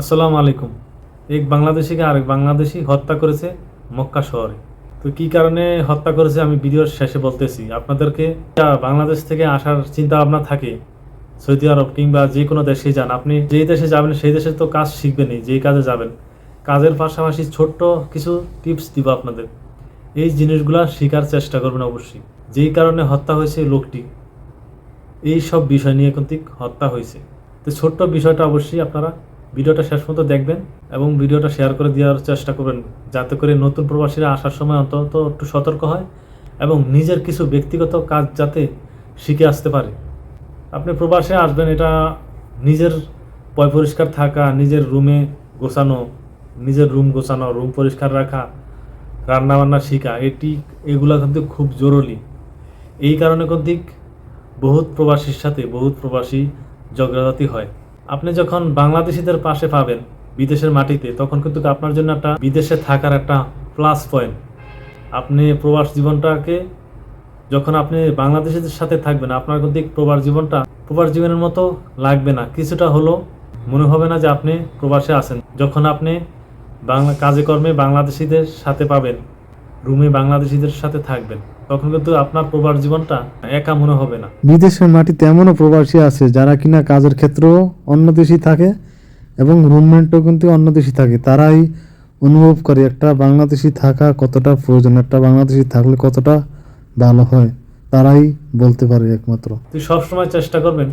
আসসালামু আলাইকুম। এক বাংলাদেশিকে আরেক বাংলাদেশি হত্যা করেছে মক্কা শহরে। তো কি কারণে হত্যা করেছে আমি ভিডিওর শেষে বলতেছি। আপনাদেরকে বাংলাদেশ থেকে আসার চিন্তা ভাবনা থাকে, সৌদি আরব কিংবা যে কোনো দেশে যান, আপনি যেই দেশে যাবেন, সেই দেশে তো কাজ শিখবেনই যেই কাজে যাবেন। কাজের পাশাপাশি ছোট্ট কিছু টিপস দিব আপনাদের। এই জিনিসগুলা শেখার চেষ্টা করবেন অবশ্যই। যেই কারণে হত্যা হয়েছে লোকটি, এই সব বিষয় নিয়ে কিন্তু হত্যা হয়েছে। তো ছোট্ট বিষয়টা অবশ্যই আপনারা ভিডিওটা শেষ পর্যন্ত দেখবেন এবং ভিডিওটা শেয়ার করে দেওয়ার চেষ্টা করবেন, যাতে করে নতুন প্রবাসীরা আসার সময় অন্তত একটু সতর্ক হয় এবং নিজের কিছু ব্যক্তিগত কাজ যাতে শিখে আসতে পারে। আপনি প্রবাসে আসবেন, এটা নিজের পয় পরিষ্কার থাকা, নিজের রুমে গোছানো, নিজের রুম গোছানো, রুম পরিষ্কার রাখা রান্না বান্না শেখা, এটি, এগুলো কিন্তু খুব জরুরি। এই কারণে কিন্তু বহুত প্রবাসীর সাথে বহুত প্রবাসী ঝগড়াঝাতি হয়। আপনি যখন বাংলাদেশিদের পাশে পাবেন বিদেশের মাটিতে, তখন কিন্তু আপনার জন্য একটা বিদেশে থাকার একটা প্লাস পয়েন্ট আপনি প্রবাস জীবনটাকে, যখন আপনি বাংলাদেশিদের সাথে থাকবেন, আপনার কিন্তু প্রবাস জীবনটা, প্রবাস জীবনের মতো লাগবে না। কিছুটা হলো মনে হবে না যে আপনি প্রবাসে আছেন। যখন আপনি বাংলা কাজে কর্মে বাংলাদেশিদের সাথে পাবেন রুমে বাংলাদেশিদের সাথে থাকবেন তখন কিন্তু আপনার প্রবাস জীবনটা একা মনে হবে না। বিদেশের মাটিতে এমনও প্রবাসী আছে যারা কিনা কাজের ক্ষেত্রেও অন্য দেশই থাকে এবং রুমমেন্টও কিন্তু অন্য দেশই থাকে। তারাই অনুভব করে একটা বাংলাদেশি থাকা কতটা প্রয়োজন একটা বাংলাদেশি থাকলে কতটা ভালো হয় তারাই বলতে পারে একমাত্র। তুই সবসময় চেষ্টা করবেন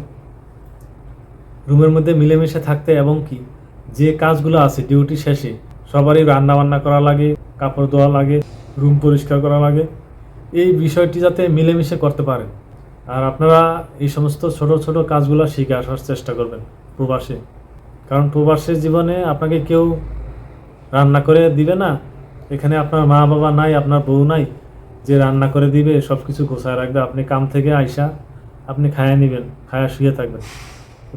রুমের মধ্যে মিলেমিশে থাকতে এবং কি যে কাজগুলো আছে ডিউটি শেষে সবারই রান্না বান্না করা লাগে কাপড় ধোয়া লাগে রুম পরিষ্কার করা লাগে। এই বিষয়টি যাতে মিলেমিশে করতে পারেন আর আপনারা এই সমস্ত ছোট ছোট কাজগুলো শিখে আসার চেষ্টা করবেন প্রবাসে। কারণ প্রবাসের জীবনে আপনাকে কেউ রান্না করে দিবে না। এখানে আপনার মা বাবা নাই, আপনার বউ নাই। যে রান্না করে দিবে সব কিছু গোছায় রাখবে। আপনি কাম থেকে আইসা আপনি খায়া নেবেন খায়া শুয়ে থাকবেন।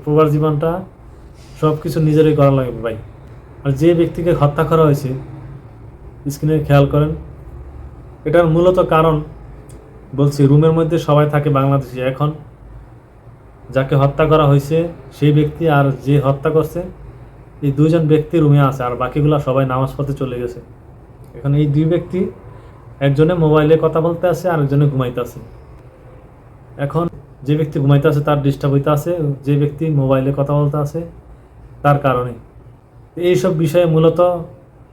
প্রবাস জীবনটা সব কিছু নিজেরই করা লাগবে ভাই। আর যে ব্যক্তিকে হত্যা করা হয়েছে, স্ক্রিনে খেয়াল করেন। এটার মূলত কারণ, বলছি, রুমের মধ্যে সবাই থাকে বাংলাদেশি। এখন যাকে হত্যা করা হয়েছে, সেই ব্যক্তি আর যে হত্যা করছে, এই দুইজন ব্যক্তি রুমে আছে আর বাকিগুলা সবাই নামাজ পড়তে চলে গেছে। এখন এই দুই ব্যক্তি, একজনে মোবাইলে কথা বলতে আছে আরেকজনে ঘুমাইতে আছে। এখন যে ব্যক্তি ঘুমাইতে আছে তার ডিস্টার্ব হইতে আছে, যে ব্যক্তি মোবাইলে কথা বলতে আছে তার কারণে। এইসব বিষয়ে মূলত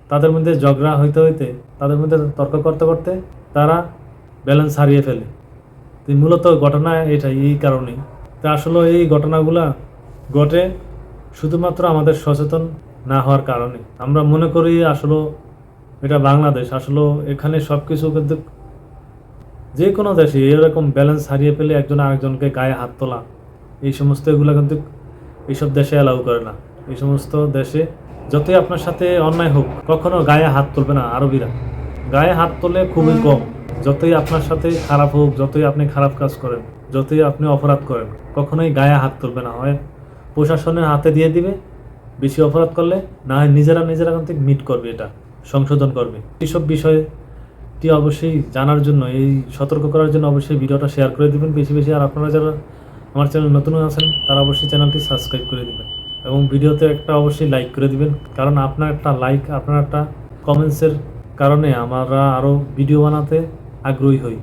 তাদের মধ্যে ঝগড়া হইতে হইতে, তাদের মধ্যে তর্ক করতে করতে তারা ব্যালেন্স হারিয়ে ফেলে। তো মূলত ঘটনা এটাই, এই কারণেই। তা আসলে এই ঘটনাগুলা ঘটে শুধুমাত্র আমাদের সচেতন না হওয়ার কারণে। আমরা মনে করি আসলে এটা বাংলাদেশ। আসলে এখানে সব কিছু কিন্তু যে কোনো দেশে এরকম ব্যালেন্স হারিয়ে ফেলে একজন আরেকজনকে গায়ে হাত তোলা, এই সমস্ত এগুলো কিন্তু এইসব দেশে অ্যালাউ করে না। এই সমস্ত দেশে যতই আপনার সাথে অন্যায় হোক কখনো গায়ে হাত তুলবে না আরবিরা। গায়ে হাত তোলে খুবই কম। যতই আপনার সাথে খারাপ হোক যতই আপনি খারাপ কাজ করেন যতই আপনি অপরাধ করেন কখনোই গায়ে হাত তুলবে না হয় প্রশাসনের হাতে দিয়ে দিবে বেশি অপরাধ করলে না হয় নিজেরা নিজেরা কিন্তু মিট করবে এটা সংশোধন করবে। এইসব বিষয়টি অবশ্যই জানার জন্য এই সতর্ক করার জন্য অবশ্যই ভিডিওটা শেয়ার করে দিবেন। বেশি বেশি আর আপনারা যারা আমার চ্যানেল নতুন আছেন তারা অবশ্যই চ্যানেলটি সাবস্ক্রাইব করে দিবেন। এবং ভিডিওতে একটা অবশ্যই লাইক করে দিবেন। কারণ আপনার একটা লাইক আপনার একটা কমেন্টসের কারণে আমরা আরও ভিডিও বানাতে আগ্রহী হই।